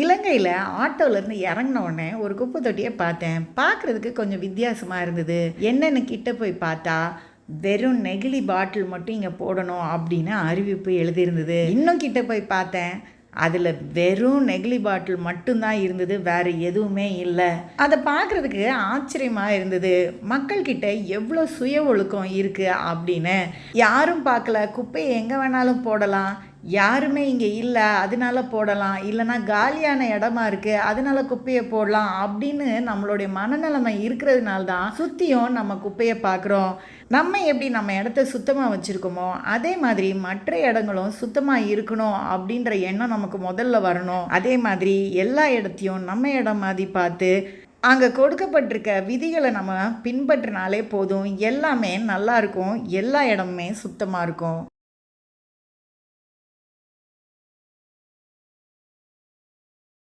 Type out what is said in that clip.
இலங்கையில் ஆட்டோலேருந்து இறங்கினோடனே ஒரு குப்பை தொட்டியை பார்த்தேன். பார்க்குறதுக்கு கொஞ்சம் வித்தியாசமாக இருந்தது. என்னென்னு கிட்ட போய் பார்த்தா வெறும் நெகிழி பாட்டில் மட்டும் இங்கே போடணும் அப்படின்னு அறிவிப்பு எழுதியிருந்தது. இன்னும் கிட்ட போய் பார்த்தேன் அதில் வெறும் நெகிழி பாட்டில் மட்டும்தான் இருந்தது வேறு எதுவுமே இல்லை. அதை பார்க்குறதுக்கு ஆச்சரியமாக இருந்தது. மக்கள்கிட்ட எவ்வளோ சுய ஒழுக்கம் இருக்குது அப்படின்னு. யாரும் பார்க்கல. குப்பையை எங்கே வேணாலும் போடலாம். யாருமே இங்கே இல்லை அதனால போடலாம். இல்லைன்னா காலியான இடமா இருக்குது அதனால குப்பையை போடலாம் அப்படின்னு நம்மளுடைய மனநிலைமை இருக்கிறதுனால தான் சுற்றியும் நம்ம குப்பையை பார்க்குறோம். நம்ம எப்படி நம்ம இடத்த சுத்தமாக வச்சுருக்கோமோ அதே மாதிரி மற்ற இடங்களும் சுத்தமாக இருக்கணும் அப்படின்ற எண்ணம் நமக்கு முதல்ல வரணும். அதே மாதிரி எல்லா இடத்தையும் நம்ம இடம் மாதிரி பார்த்து அங்கே கொடுக்கப்பட்டிருக்க விதிகளை நம்ம பின்பற்றினாலே போதும். எல்லாமே நல்லா இருக்கும் எல்லா இடமுமே சுத்தமாக இருக்கும்.